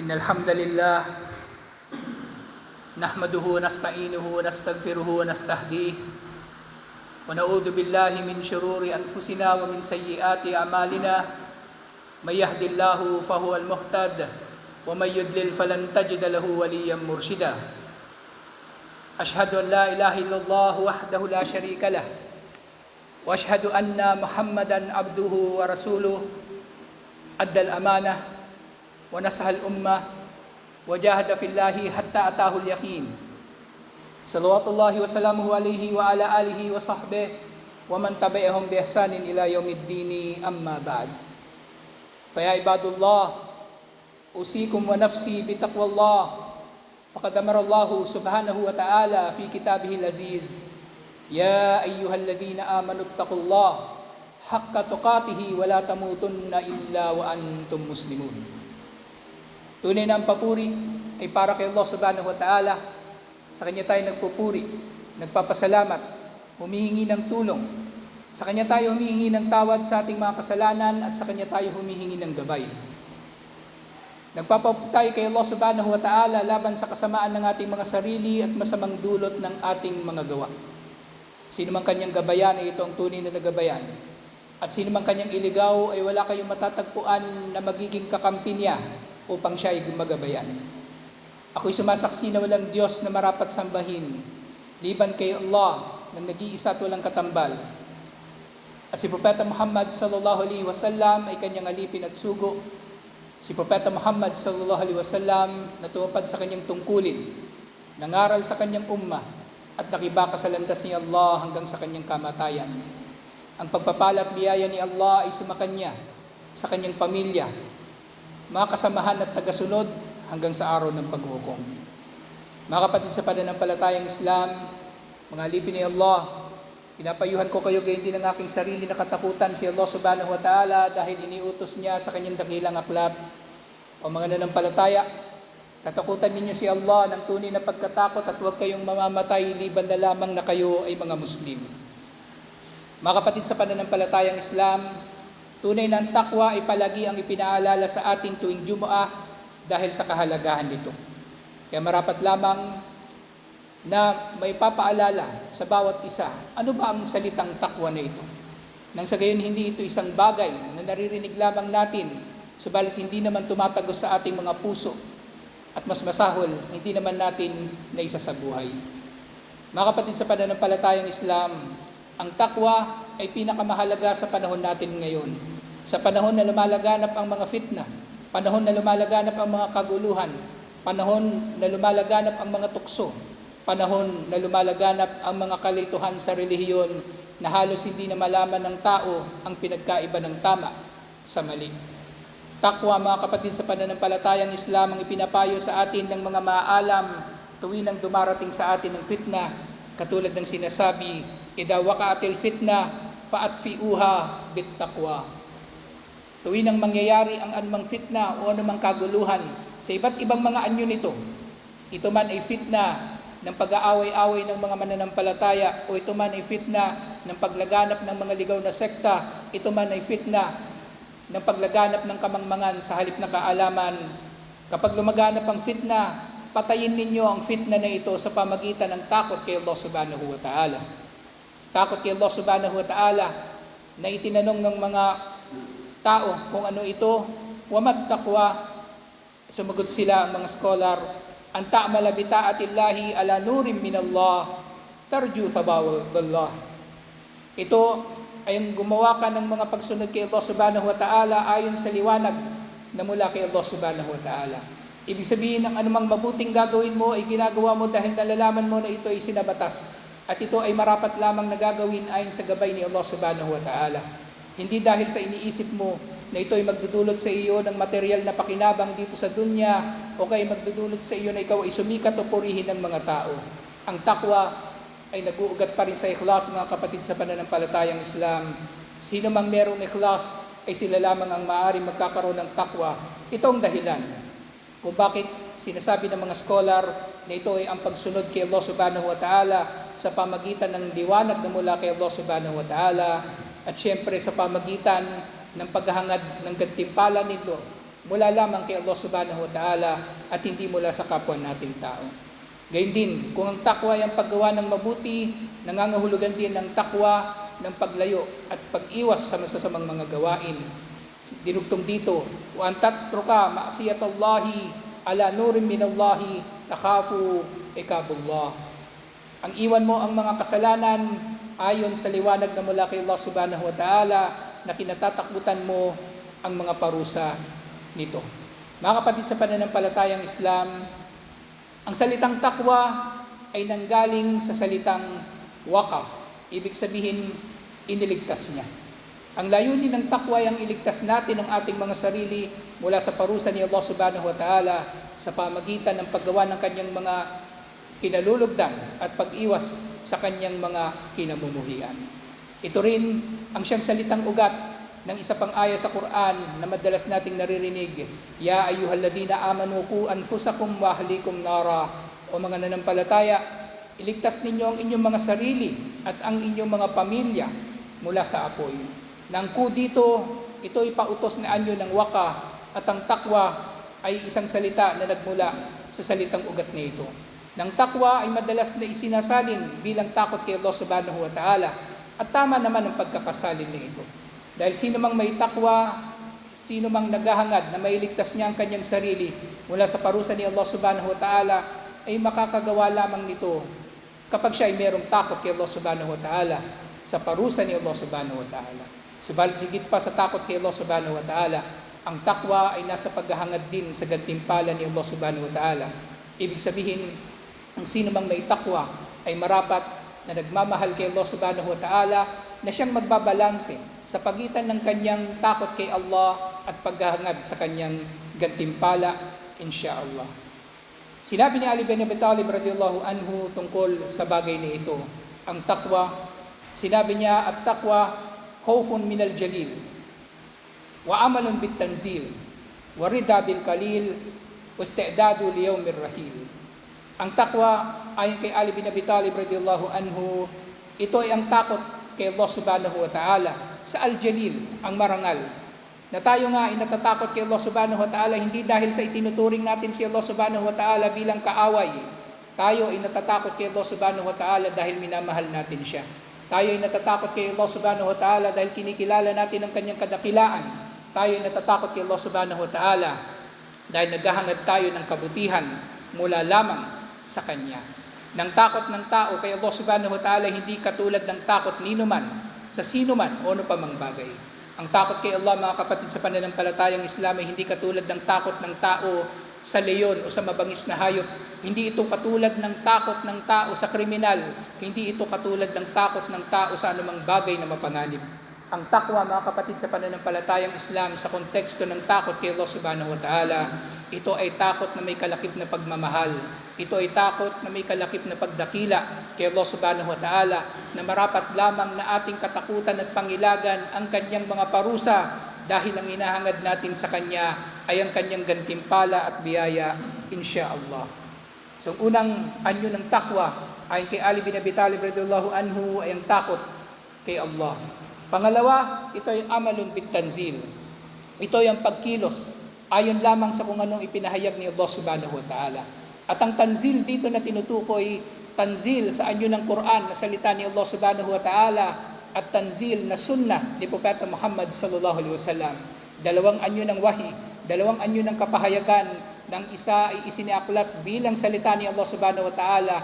إن الحمد لله نحمده ونستعينه ونستغفره ونستهديه ونعوذ بالله من شرور أنفسنا ومن سيئات أعمالنا من يهد الله فهو المهتد ومن يضلل فلن تجد له وليا مرشدا أشهد أن لا إله إلا الله وحده لا شريك له وأشهد أن محمدا عبده ورسوله أدى الأمانة ونصح الأمة وجاهد في الله حتى أتاه اليقين. صلوات الله وسلامه عليه وعلى آله وصحبه ومن تبعهم بإحسان إلى يوم الدين أما بعد. فيا عباد الله أوصيكم ونفسي بتقوى الله فقد أمر الله سبحانه وتعالى في كتابه العزيز يا أيها الذين آمنوا اتقوا الله حق تقاته ولا تموتن إلا وأنتم مسلمون. Tunay na ang papuri ay para kay Allah subhanahu wa ta'ala. Sa Kanya tayo nagpupuri, nagpapasalamat, humihingi ng tulong. Sa Kanya tayo humihingi ng tawad sa ating mga kasalanan at sa Kanya tayo humihingi ng gabay. Nagpapapuri tayo kay Allah subhanahu wa ta'ala laban sa kasamaan ng ating mga sarili at masamang dulot ng ating mga gawa. Sino man kanyang gabayan ay ito ang tunay na nagabayan. At sino man kanyang iligaw ay wala kayong matatagpuan na magiging kakampi niya upang siya ay gumagabayan. Ako'y sumasaksi na walang Diyos na marapat sambahin, liban kay Allah ng nag-iisa at walang katambal. At si Propeta Muhammad sallallahu alaihi wasallam ay kanyang alipin at sugo. Si Propeta Muhammad sallallahu alaihi wasallam na tumupad sa kanyang tungkulin, nangaral sa kanyang umma, at nakibaka sa landas ni Allah hanggang sa kanyang kamatayan. Ang pagpapala at biyaya ni Allah ay sumakanya sa kanyang pamilya, mga kasamahan at tagasunod hanggang sa araw ng paghukom. Mga kapatid sa pananampalatayang Islam, mga alipin ni Allah, pinapayuhan ko kayo gayon din ang aking sarili na katakutan si Allah subhanahu wa ta'ala dahil iniutos niya sa kanyang dakilang aklat. O mga nanampalataya, katakutan ninyo si Allah ng tunay na pagkatakot at huwag kayong mamamatay liban na lamang na kayo ay mga Muslim. Mga kapatid sa pananampalatayang Islam, tunay na ang takwa ay palagi ang ipinaalala sa ating tuwing Jumu'ah dahil sa kahalagahan nito. Kaya marapat lamang na may papaalala sa bawat isa, ano ba ang salitang takwa na ito? Nang sa gayon hindi ito isang bagay na naririnig lamang natin, subalit hindi naman tumatagos sa ating mga puso at mas masahol, hindi naman natin na isa sa buhay. Mga kapatid sa pananampalatayang Islam, ang takwa ay pinakamahalaga sa panahon natin ngayon. Sa panahon na lumalaganap ang mga fitna, panahon na lumalaganap ang mga kaguluhan, panahon na lumalaganap ang mga tukso, panahon na lumalaganap ang mga kalituhan sa relihiyon na halos hindi na malaman ng tao ang pinagkaiba ng tama sa mali. Takwa mga kapatid sa pananampalatayang Islam ang ipinapayo sa atin ng mga maaalam tuwing nang dumarating sa atin ng fitna katulad ng sinasabi, Ida wakaatil fitna, faatfiuha bit taqwa. Tuwing nang mangyayari ang anumang fitna o anumang kaguluhan sa iba't ibang mga anyo nito, ito man ay fitna ng pag-aaway-away ng mga mananampalataya o ito man ay fitna ng paglaganap ng mga ligaw na sekta, ito man ay fitna ng paglaganap ng kamangmangan sa halip na kaalaman. Kapag lumaganap ang fitna, patayin ninyo ang fitna na ito sa pamagitan ng takot kay Allah subhanahu wa ta'ala. Takot kay Allah subhanahu wa ta'ala na itinanong ng mga tao kung ano ito, wamat taqwa. Sumagot sila ang mga scholar, ang ta'mala bita'atillahi ala nurim minallah, tarju thabawallah. Ito ay ang gumawa ka ng mga pagsunod kay Allah subhanahu wa ta'ala ayon sa liwanag na mula kay Allah subhanahu wa ta'ala. Ibig sabihin ng anumang mabuting gagawin mo ay ginagawa mo dahil nalalaman mo na ito ay sinabatas. At ito ay marapat lamang nagagawin ayon sa gabay ni Allah subhanahu wa ta'ala. Hindi dahil sa iniisip mo na ito ay magdudulot sa iyo ng material na pakinabang dito sa dunya o kaya magdudulot sa iyo na ikaw ay sumikat o purihin ng mga tao. Ang takwa ay nag-uugat pa rin sa ikhlas mga kapatid sa pananampalatayang Islam. Sino mang merong ikhlas ay sila lamang ang maaaring magkakaroon ng takwa. Ito ang dahilan kung bakit sinasabi ng mga scholar na ito ay ang pagsunod kay Allah subhanahu wa ta'ala sa pamagitan ng liwanag na mula kay Allah subhanahu wa ta'ala at syempre sa pamagitan ng paghahangad ng gantimpala nito mula lamang kay Allah subhanahu wa ta'ala at hindi mula sa kapwa nating tao. Gayun din, kung ang takwa ay ang paggawa ng mabuti, nangangahulugan din ng takwa ng paglayo at pag-iwas sa masasamang mga gawain. Dinugtong dito, wa tatruka ma'siyatallahi ala nurin minallahi takhafu ikabullah. Ang iwan mo ang mga kasalanan ayon sa liwanag na mula kay Allah subhanahu wa ta'ala na kinatatakutan mo ang mga parusa nito. Mga kapatid sa pananampalatayang Islam, ang salitang takwa ay nanggaling sa salitang waka. Ibig sabihin, iniligtas niya. Ang layunin ng takwa ay ang iligtas natin ang ating mga sarili mula sa parusa ni Allah subhanahu wa ta'ala sa pamagitan ng paggawa ng kanyang mga kinalulugdan at pag-iwas sa kanyang mga kinamumuhian. Ito rin ang siyang salitang ugat ng isa pang aya sa Quran na madalas nating naririnig, Ya ayyuhalladina amanu ku anfusakum wa ahlikum nara o mga nanampalataya, iligtas ninyo ang inyong mga sarili at ang inyong mga pamilya mula sa apoy. Nang ku dito, ito ipautos na anyo ng waka at ang takwa ay isang salita na nagmula sa salitang ugat na ito. Nang takwa ay madalas na isinasalin bilang takot kay Allah subhanahu wa ta'ala at tama naman ang pagkakasalin na ito. Dahil sino mang may takwa, sino mang naghahangad na mailigtas niya ang kanyang sarili mula sa parusa ni Allah subhanahu wa ta'ala ay makakagawa lamang nito kapag siya ay merong takot kay Allah subhanahu wa ta'ala sa parusa ni Allah subhanahu wa ta'ala. Subalit higit pa sa takot kay Allah subhanahu wa ta'ala, ang takwa ay nasa paghahangad din sa gantimpala ni Allah subhanahu wa ta'ala. Ibig sabihin, ang sino mang may takwa ay marapat na nagmamahal kay Allah subhanahu wa ta'ala na siyang magbabalanse sa pagitan ng kanyang takot kay Allah at paghahangad sa kanyang gantimpala, insya Allah. Sinabi ni Ali bin Abi Talib radiyallahu anhu tungkol sa bagay na ito, ang takwa, sinabi niya, at takwa, khawfun min al-jalil, wa amalun bit tanzil, wa rida bil kalil, wa isti'dadu li yawmir rahil. Ang takwa, ayon kay Ali bin Abi Talib radiyallahu anhu, ito ay ang takot kay Allah subhanahu wa ta'ala sa al-jalil, ang marangal, na tayo nga ay natatakot kay Allah subhanahu wa ta'ala hindi dahil sa itinuturing natin si Allah subhanahu wa ta'ala bilang kaaway. Tayo ay natatakot kay Allah subhanahu wa ta'ala dahil minamahal natin siya. Tayo ay natatakot kay Allah subhanahu wa ta'ala dahil kinikilala natin ang kanyang kadakilaan. Tayo ay natatakot kay Allah subhanahu wa ta'ala dahil naghahangad tayo ng kabutihan mula lamang sa Kanya. Nang takot ng tao kay Allah subhanahu wa ta'ala hindi katulad ng takot nino man sa sino man o ano pa mang bagay. Ang takot kay Allah, mga kapatid sa pananampalatayang Islam ay hindi katulad ng takot ng tao sa leyon o sa mabangis na hayop. Hindi ito katulad ng takot ng tao sa kriminal. Hindi ito katulad ng takot ng tao sa anumang bagay na mapanganib. Ang takwa, mga kapatid sa pananampalatayang Islam, sa konteksto ng takot kay Allah subhanahu wa ta'ala, ito ay takot na may kalakip na pagmamahal. Ito ay takot na may kalakip na pagdakila kay Allah subhanahu wa ta'ala na marapat lamang na ating katakutan at pangilagan ang kanyang mga parusa dahil ang inahangad natin sa kanya ay ang kanyang gantimpala at biyaya insya Allah. So unang anyo ng takwa ay kay Ali bin Abi Talib radhiyallahu anhu ay ang takot kay Allah. Pangalawa, ito ay amalun bit tanzil. Ito ay ang pagkilos ayon lamang sa kung anong ipinahayag ni Allah subhanahu wa ta'ala. At ang tanzil dito na tinutukoy, tanzil sa anyo ng Quran na salita ni Allah subhanahu wa ta'ala at tanzil na sunnah ni Propeta Muhammad sallallahu alaihi wasallam. Dalawang anyo ng wahi, dalawang anyo ng kapahayagan ng isa ay isiniaklat bilang salita ni Allah subhanahu wa ta'ala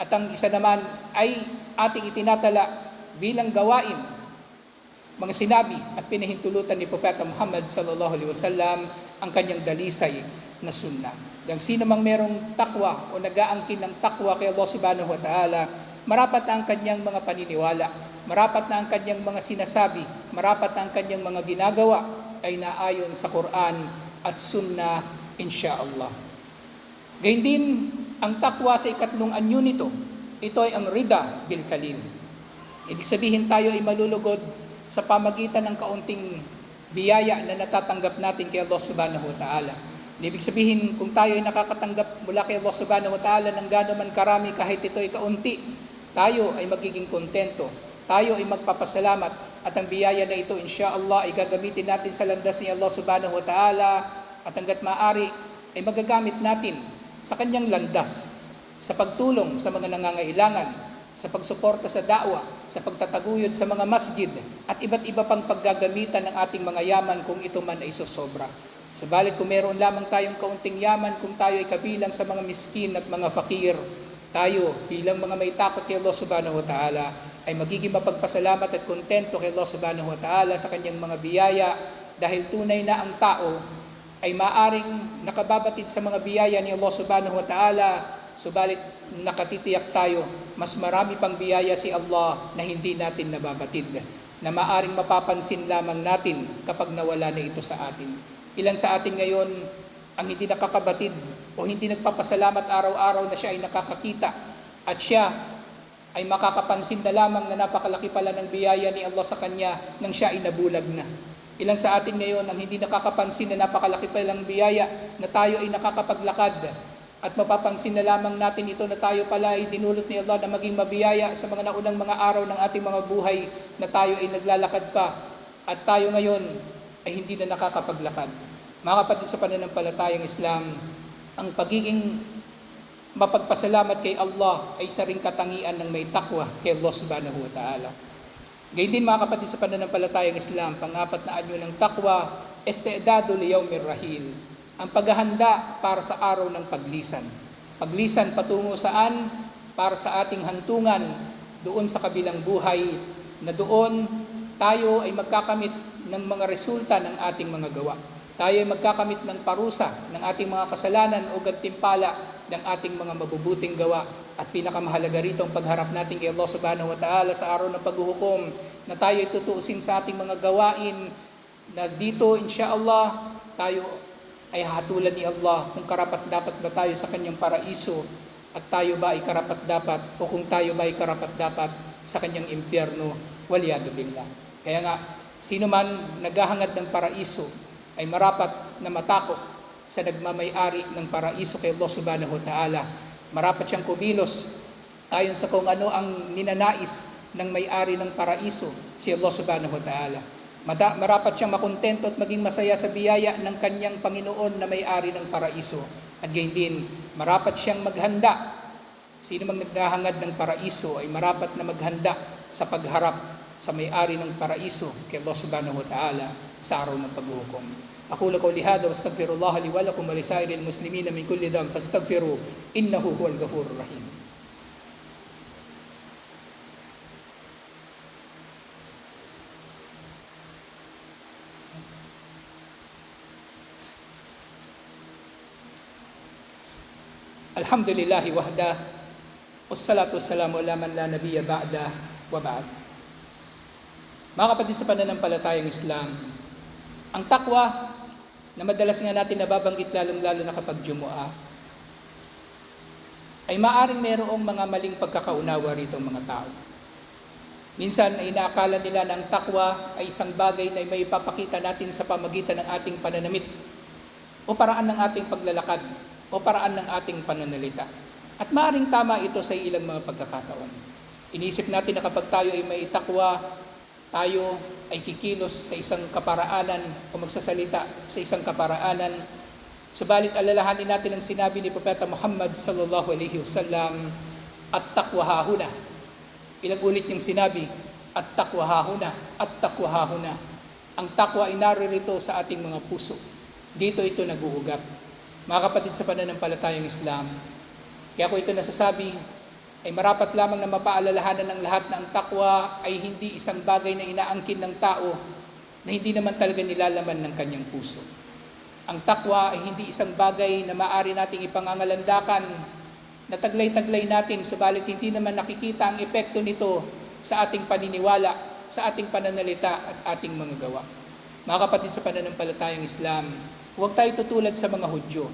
at ang isa naman ay ating itinatala bilang gawain mga sinabi at pinahintulutan ni Propeta Muhammad sallallahu alaihi wasallam ang kanyang dalisay na sunna. Yang sino mang merong takwa o nag-aangkin ng takwa kay Allah subhanahu wa ta'ala, marapat na ang kanyang mga paniniwala, marapat na ang kanyang mga sinasabi, marapat na ang kanyang mga ginagawa ay naayon sa Quran at sunna insya Allah. Gayun din, ang takwa sa ikatlong anyo nito, ito ay ang rida bil kalim. Ibig sabihin tayo ay malulugod sa pamagitan ng kaunting biyaya na natatanggap natin kay Allah subhanahu wa ta'ala. Ibig sabihin, kung tayo ay nakakatanggap mula kay Allah subhanahu wa ta'ala ng gano'n man karami kahit ito ay kaunti, tayo ay magiging kontento. Tayo ay magpapasalamat at ang biyaya na ito, insya Allah, ay gagamitin natin sa landas ni Allah subhanahu wa ta'ala at hanggat maaari ay magagamit natin sa kanyang landas sa pagtulong sa mga nangangailangan, sa pagsuporta sa da'wa, sa pagtataguyod sa mga masjid at iba't iba pang paggagamitan ng ating mga yaman kung ito man ay susobra. Subalit kung meron lamang tayong kaunting yaman, kung tayo ay kabilang sa mga miskin at mga fakir, tayo bilang mga may takot kay Allah subhanahu wa ta'ala ay magiging mapagpasalamat at kontento kay Allah subhanahu wa ta'ala sa kanyang mga biyaya dahil tunay na ang tao ay maaring nakababatid sa mga biyaya ni Allah subhanahu wa ta'ala subalit nakatitiyak tayo mas marami pang biyaya si Allah na hindi natin nababatid na maaring mapapansin lamang natin kapag nawala na ito sa atin. Ilan sa atin ngayon ang hindi nakakabatid o hindi nagpapasalamat araw-araw na siya ay nakakakita at siya ay makakapansin na lamang na napakalaki pala ng biyaya ni Allah sa kanya nang siya ay nabulag na. Ilan sa atin ngayon ang hindi nakakapansin na napakalaki pala ng biyaya na tayo ay nakakapaglakad at mapapansin na lamang natin ito na tayo pala ay dinulot ni Allah na maging mabiyaya sa mga naunang mga araw ng ating mga buhay na tayo ay naglalakad pa at tayo ngayon ay hindi na nakakapaglakad. Mga kapatid sa pananampalatayang Islam, ang pagiging mapagpasalamat kay Allah ay isa ring katangian ng may takwa kay Allah subhanahu wa ta'ala. Gayun din mga kapatid sa pananampalatayang Islam, pangapat na anyo ng takwa, estedado liyawmir rahil, ang paghahanda para sa araw ng paglisan. Paglisan patungo saan? Para sa ating hantungan doon sa kabilang buhay na doon tayo ay magkakamit ng mga resulta ng ating mga gawa. Tayo ay magkakamit ng parusa ng ating mga kasalanan o gantimpala ng ating mga mabubuting gawa. At pinakamahalaga rito ang pagharap natin kay Allah subhanahu wa ta'ala sa araw ng paghuhukom na tayo ay tutuusin sa ating mga gawain na dito insya Allah tayo ay hatulan ni Allah kung karapat dapat ba tayo sa kanyang paraiso at tayo ba ay karapat dapat o kung tayo ba ay karapat dapat sa kanyang impyerno waliyado billah. Kaya nga, sino man naghahangad ng paraiso ay marapat na matakot sa nagmamay-ari ng paraiso kay Allah subhanahu wa ta'ala. Marapat siyang kumilos ayon sa kung ano ang ninanais ng may-ari ng paraiso, si Allah subhanahu wa ta'ala. Mata, marapat siyang makontento at maging masaya sa biyaya ng kanyang Panginoon na may-ari ng paraiso. At gayon din, marapat siyang maghanda. Sino mang naghahangad ng paraiso ay marapat na maghanda sa pagharap sa may-ari ng paraiso kay Allah subhanahu wa ta'ala sa araw ng paghuhukom. أقول قولي هذا واستغفر الله لي ولكم ولسائر المسلمين من كل ذنب فاستغفروا إنه هو الغفور الرحيم Alhamdulillahi wahda. Wassalatu wassalamu ala man la nabiyya ba'da wa ba'd. Mga kapatid sa pananampalatayang Islam, ang takwa na madalas nga natin nababanggit lalong-lalo na kapag jumua, ay maaring merong mga maling pagkakaunawa rito mga tao. Minsan ay inaakala nila na ang takwa ay isang bagay na may papakita natin sa pamagitan ng ating pananamit o paraan ng ating paglalakad o paraan ng ating pananalita. At maaring tama ito sa ilang mga pagkakataon. Inisip natin na kapag tayo ay may takwa, tayo ay kikilos sa isang kaparaanan o magsasalita sa isang kaparaanan. Subalit alalahanin natin ang sinabi ni Propeta Muhammad sallallahu alaihi wasallam at takwahahuna. Ilang ulit yung sinabi at takwahahuna at takwahahuna. Ang takwa ay naririto sa ating mga puso. Dito ito naguugat. Mga kapatid sa pananampalatayang Islam, kaya ko ito nasasabi ay marapat lamang na mapaalalahanan ng lahat na ang takwa ay hindi isang bagay na inaangkin ng tao na hindi naman talaga nilalaman ng kanyang puso. Ang takwa ay hindi isang bagay na maaari nating ipangangalandakan na taglay-taglay natin subalit hindi naman nakikita ang epekto nito sa ating paniniwala, sa ating pananalita at ating mga gawa. Mga kapatid sa pananampalatayang Islam, huwag tayo tutulad sa mga Hudyo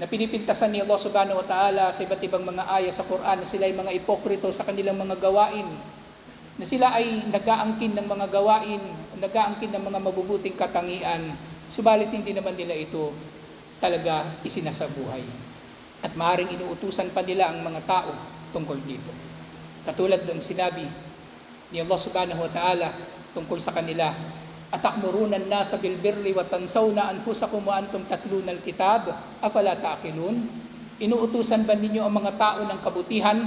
na pinipintasan ni Allah subhanahu wa ta'ala sa iba't ibang mga aya sa Quran na sila ay mga ipokrito sa kanilang mga gawain, na sila ay nag-aangkin ng mga gawain, nag-aangkin ng mga mabubuting katangian, subalit hindi naman nila ito talaga isinasabuhay. At maaaring inuutusan pa nila ang mga tao tungkol dito. Katulad ng sinabi ni Allah subhanahu wa ta'ala tungkol sa kanila, Atakmuruna nasa bilbirri wa tansawna anfusakum wa antum tatluna alkitab afala taqilun Inuutusan ba ninyo ang mga tao ng kabutihan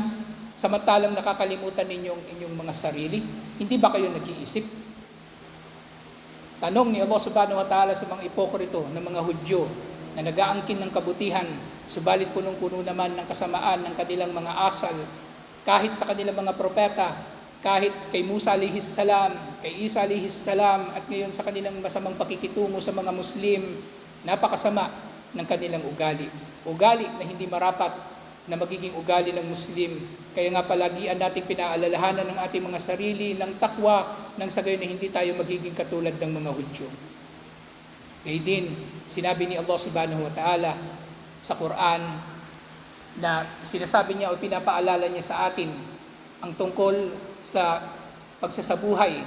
samantalang nakakalimutan ninyo ang inyong mga sarili? Hindi ba kayo nag-iisip? Tanong ni Allah subhanahu wa ta'ala sa mga ipokrito ng mga Hudyo na nagaangkin ng kabutihan, subalit punong-puno naman ng kasamaan ng kanilang mga asal, kahit sa kanilang mga propeta, kahit kay Musa alihis salam, kay Isa alihis salam, at ngayon sa kanilang masamang pakikitungo sa mga Muslim, napakasama ng kanilang ugali. Ugali na hindi marapat na magiging ugali ng Muslim. Kaya nga palagian natin pinaalalahanan ng ating mga sarili ng takwa nang sa gayon na hindi tayo magiging katulad ng mga Hudyo. Kaya din, sinabi ni Allah subhanahu wa ta'ala sa Quran na sinasabi niya o pinapaalala niya sa atin ang tungkol sa pagsasabuhay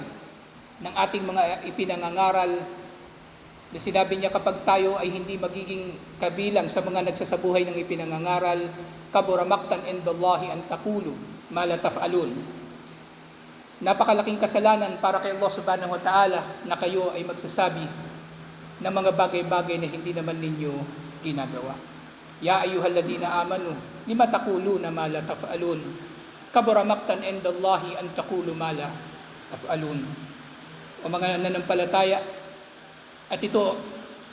ng ating mga ipinangangaral na sinabi niya kapag tayo ay hindi magiging kabilang sa mga nagsasabuhay ng ipinangangaral, kabura maktan indallahi an takulu ma la taf'alun. Napakalaking kasalanan para kay Allah subhanahu wa ta'ala na kayo ay magsasabi ng mga bagay-bagay na hindi naman ninyo ginagawa. Ya ayyuhalladhina amanu, lima taquluna ma la taf'alun? Kabura maktan indallahi an taqulu ma la taf'alun. O mga nananampalataya, at ito,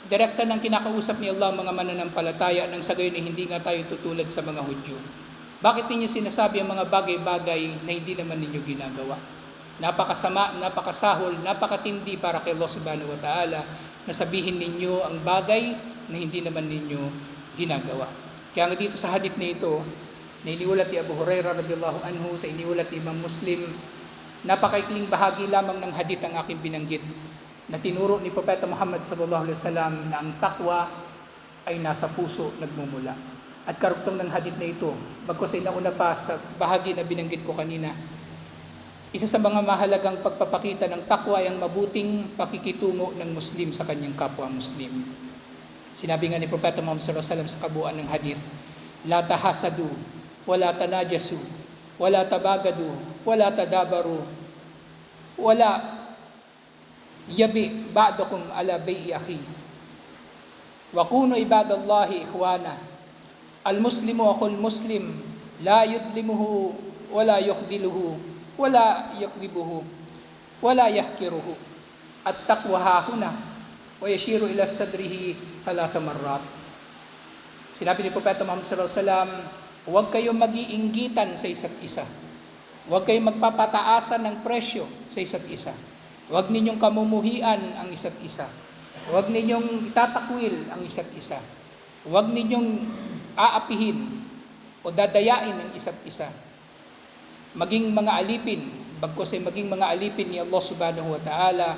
direkta ng kinakausap ni Allah mga mananampalataya nang sa gayon ay hindi nga tayo tutulad sa mga Hudyo. Bakit ninyo sinasabi ang mga bagay-bagay na hindi naman ninyo ginagawa? Napakasama, napakasahol, napakatindi para kay Allah subhanahu wa ta'ala na sabihin ninyo ang bagay na hindi naman ninyo ginagawa. Kaya nga dito sa hadith na ito, na iniulat ni Abu Huraira radiyallahu anhu sa iniulat ni Imam Muslim, napakaikling bahagi lamang ng hadith ang aking binanggit na tinuro ni Propeta Muhammad sallallahu alaihi wasallam na ang takwa ay nasa puso nagmumula. At karugtong ng hadith na ito, bagkos ay nauna pa sa bahagi na binanggit ko kanina, isa sa mga mahalagang pagpapakita ng takwa ay ang mabuting pakikitungo ng Muslim sa kanyang kapwa Muslim. Sinabi nga ni Propeta Muhammad sallallahu alaihi wasallam sa kabuuan ng hadith, La tahasadu, wala tanajasu, wala tabagadu, wala tadabaru, wala yabi ba'dakum ala bai'i akhi. Wa kunu ibadallahi ikhwana. Al-muslimu akhul muslim, la yudlimuhu, wala yukhdiluhu, wala yakdibuhu, wala yahkiruhu. At taqwa hahuna, wa yashiru ila sadrihi talata marrat. Sinabi ni Propeta Muhammad sallallahu alaihi wasallam, huwag kayong mag-iinggitan sa isa't isa. Huwag kayong magpapataasan ng presyo sa isa't isa. Huwag ninyong kamumuhian ang isa't isa. Huwag ninyong itatakwil ang isa't isa. Huwag ninyong aapihin o dadayain ang isa't isa. Maging mga alipin, bagkos ay maging mga alipin ni Allah subhanahu wa ta'ala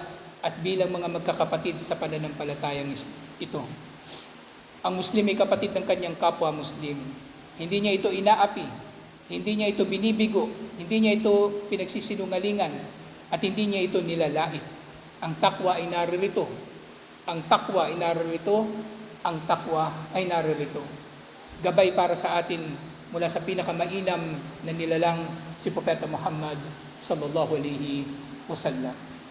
at bilang mga magkakapatid sa pananampalatayang ito. Ang Muslim ay kapatid ng kanyang kapwa Muslim. Hindi niya ito inaapi, hindi niya ito binibigo, hindi niya ito pinagsisinungalingan, at hindi niya ito nilalait. Ang takwa ay naririto. Ang takwa ay naririto. Ang takwa ay naririto. Gabay para sa atin mula sa pinakamainam na nilalang si Propeta Muhammad sallallahu alaihi wasallam.